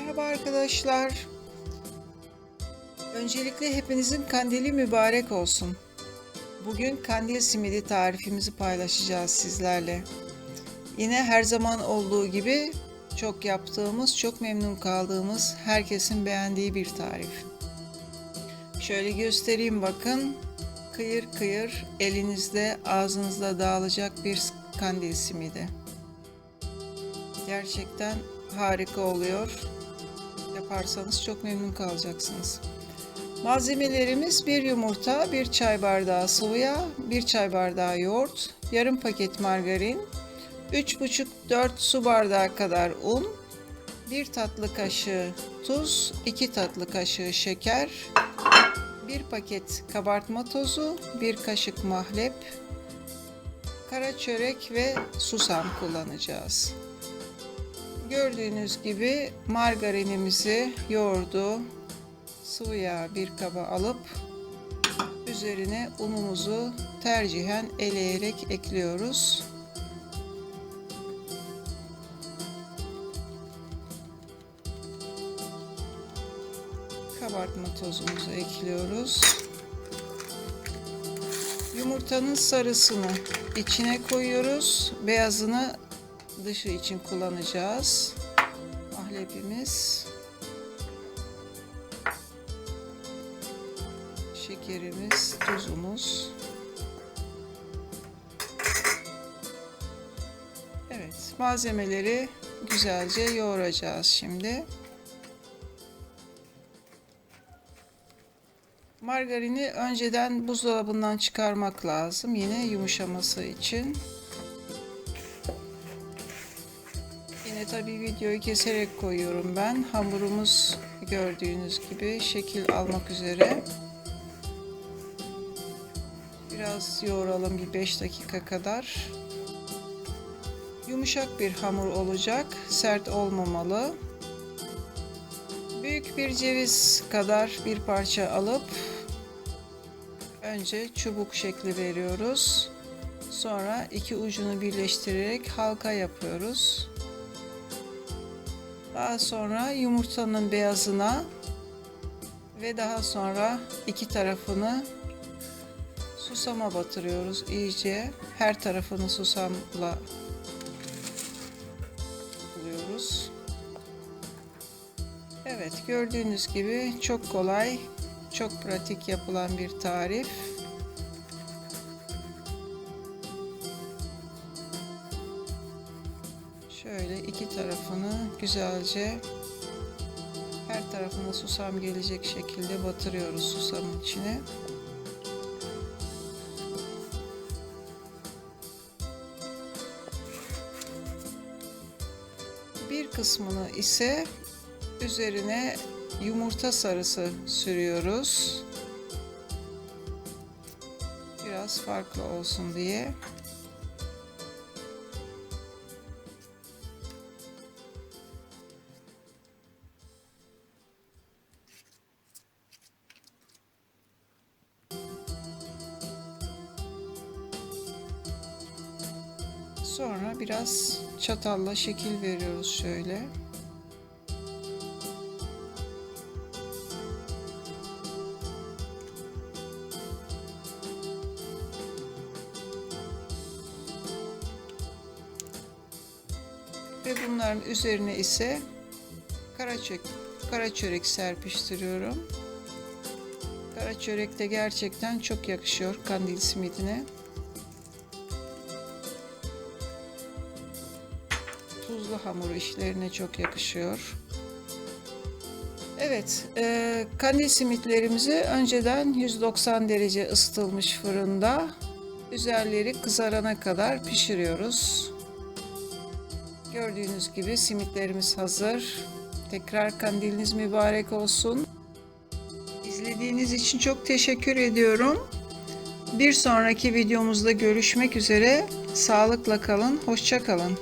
Merhaba arkadaşlar. Öncelikle hepinizin kandili mübarek olsun. Bugün kandil simidi tarifimizi paylaşacağız sizlerle. Yine her zaman olduğu gibi çok yaptığımız, çok memnun kaldığımız, herkesin beğendiği bir tarif. Şöyle göstereyim bakın. Kıyır kıyır elinizde, ağzınızda dağılacak bir kandil simidi. Gerçekten harika oluyor. Yaparsanız çok memnun kalacaksınız. Malzemelerimiz bir yumurta, bir çay bardağı sıvı yağ, bir çay bardağı yoğurt, yarım paket margarin, 3,5-4 su bardağı kadar un, 1 tatlı kaşığı tuz, 2 tatlı kaşığı şeker, 1 paket kabartma tozu, 1 kaşık mahlep, kara çörek ve susam kullanacağız. Gördüğünüz gibi margarinimizi, yoğurdu, sıvı yağ bir kaba alıp üzerine unumuzu tercihen eleyerek ekliyoruz. Kabartma tozumuzu ekliyoruz. Yumurtanın sarısını içine koyuyoruz. Beyazını dışı için kullanacağız. Mahlepimiz. Şekerimiz, tuzumuz. Evet, malzemeleri güzelce yoğuracağız şimdi. Margarini önceden buzdolabından çıkarmak lazım yine yumuşaması için. Yine tabii videoyu keserek koyuyorum ben. Hamurumuz gördüğünüz gibi şekil almak üzere. Biraz yoğuralım bir 5 dakika kadar. Yumuşak bir hamur olacak. Sert olmamalı. Büyük bir ceviz kadar bir parça alıp önce çubuk şekli veriyoruz. Sonra iki ucunu birleştirerek halka yapıyoruz. Daha sonra yumurtanın beyazına ve daha sonra iki tarafını susama batırıyoruz iyice. Her tarafını susamla buluyoruz. Evet gördüğünüz gibi çok kolay, çok pratik yapılan bir tarif. Şöyle iki tarafını güzelce her tarafına susam gelecek şekilde batırıyoruz susamın içine. Bir kısmını ise üzerine yumurta sarısı sürüyoruz. Biraz farklı olsun diye. Sonra biraz çatalla şekil veriyoruz şöyle. Ve bunların üzerine ise kara, çök, kara çörek serpiştiriyorum. Kara çörek de gerçekten çok yakışıyor kandil simidine. Hamur işlerine çok yakışıyor. Evet, e, kandil simitlerimizi önceden 190 derece ısıtılmış fırında üzerleri kızarana kadar pişiriyoruz. Gördüğünüz gibi simitlerimiz hazır. Tekrar kandiliniz mübarek olsun. İzlediğiniz için çok teşekkür ediyorum. Bir sonraki videomuzda görüşmek üzere. Sağlıkla kalın, hoşça kalın.